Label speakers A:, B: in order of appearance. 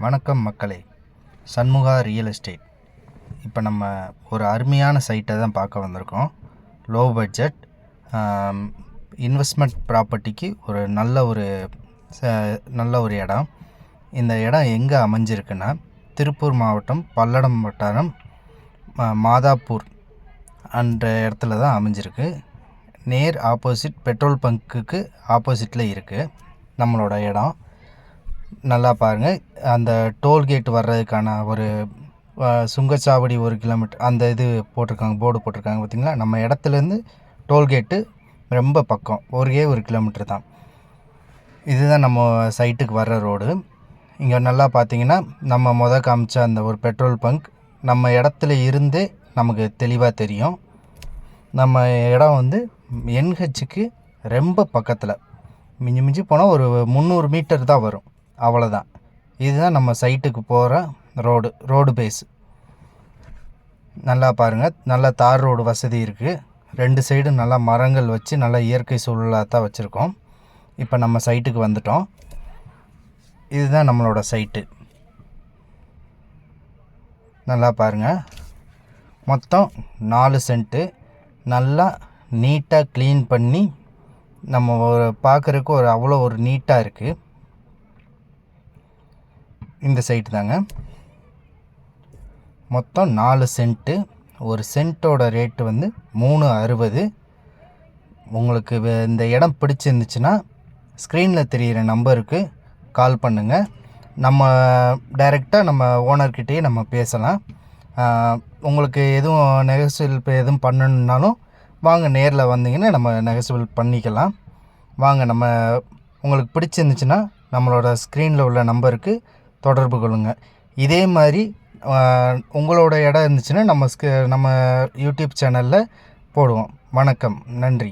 A: வணக்கம் மக்களே. சண்முகா real estate இப்போ நம்ம ஒரு அருமையான சைட்டை தான் பார்க்க வந்திருக்கோம். லோ பட்ஜெட் இன்வெஸ்ட்மெண்ட் ப்ராப்பர்ட்டிக்கு ஒரு நல்ல ஒரு ச- நல்ல ஒரு இடம். இந்த இடம் எங்கே அமைஞ்சிருக்குன்னா திருப்பூர் மாவட்டம் பல்லடம் வட்டாரம் மாதாப்பூர் அந்த இடத்துல தான் அமைஞ்சிருக்கு. நேர் ஆப்போசிட் பெட்ரோல் பங்க்குக்கு ஆப்போசிட்டில் இருக்குது நம்மளோட இடம். நல்லா பாருங்கள் அந்த டோல்கேட் வர்றதுக்கான ஒரு சுங்கச்சாவடி ஒரு கிலோமீட்டர் அந்த இது போட்டிருக்காங்க போர்டு போட்டிருக்காங்க பார்த்திங்களா நம்ம இடத்துலேருந்து டோல்கேட்டு ரொம்ப பக்கம் ஒரே ஒரு கிலோமீட்டர் தான். இதுதான் நம்ம சைட்டுக்கு வர்ற ரோடு. இங்கே நல்லா பார்த்தீங்கன்னா நம்ம முத காமிச்ச அந்த ஒரு பெட்ரோல் பங்க் நம்ம இடத்துல இருந்தே நமக்கு தெளிவாக தெரியும். நம்ம இடம் வந்து என்ஹெச்சுக்கு ரொம்ப பக்கத்தில். மிஞ்சி மிஞ்சி போனால் ஒரு முந்நூறு மீட்டர் தான் வரும். அவ்வளோதான் இதுதான் நம்ம சைட்டுக்கு போகிற ரோடு ரோடு பேஸ் நல்லா பாருங்கள் நல்லா தார் ரோடு வசதி இருக்குது ரெண்டு சைடும் நல்லா மரங்கள் வச்சு நல்லா இயற்கை சூழலாக தான் வச்சுருக்கோம். இப்போ நம்ம சைட்டுக்கு வந்துட்டோம். இதுதான் நம்மளோட சைட்டு. நல்லா பாருங்கள் மொத்தம் நாலு சென்ட்டு நல்லா நீட்டாக க்ளீன் பண்ணி நம்ம ஒரு பார்க்குறக்கு ஒரு அவ்வளோ ஒரு நீட்டாக இருக்குது இந்த சைட்டு தாங்க. மொத்தம் நாலு சென்ட்டு ஒரு சென்ட்டோட ரேட்டு வந்து மூணு அறுபது. உங்களுக்கு வே- இந்த இடம் பிடிச்சிருந்துச்சுன்னா ஸ்க்ரீனில் தெரிகிற நம்பருக்கு கால் பண்ணுங்கள் நம்ம டைரெக்டாக நம்ம ஓனர்கிட்டயே நம்ம பேசலாம். உங்களுக்கு எதுவும் நெகசிபிள் இப்போ எதுவும் பண்ணணுன்னாலும் வாங்க நேரில் வந்தீங்கன்னா நம்ம நெகசிபிள் பண்ணிக்கலாம். வாங்க நம்ம உங்களுக்கு பிடிச்சிருந்துச்சுன்னா நம்மளோட ஸ்க்ரீனில் உள்ள நம்பருக்கு தொடர்பு கொள்ளுங்கள் இதே மாதிரி உங்களோட இடம் இருந்துச்சுன்னா நம்ம ஸ்க நம்ம யூடியூப் சேனலில் போடுவோம். வணக்கம். நன்றி.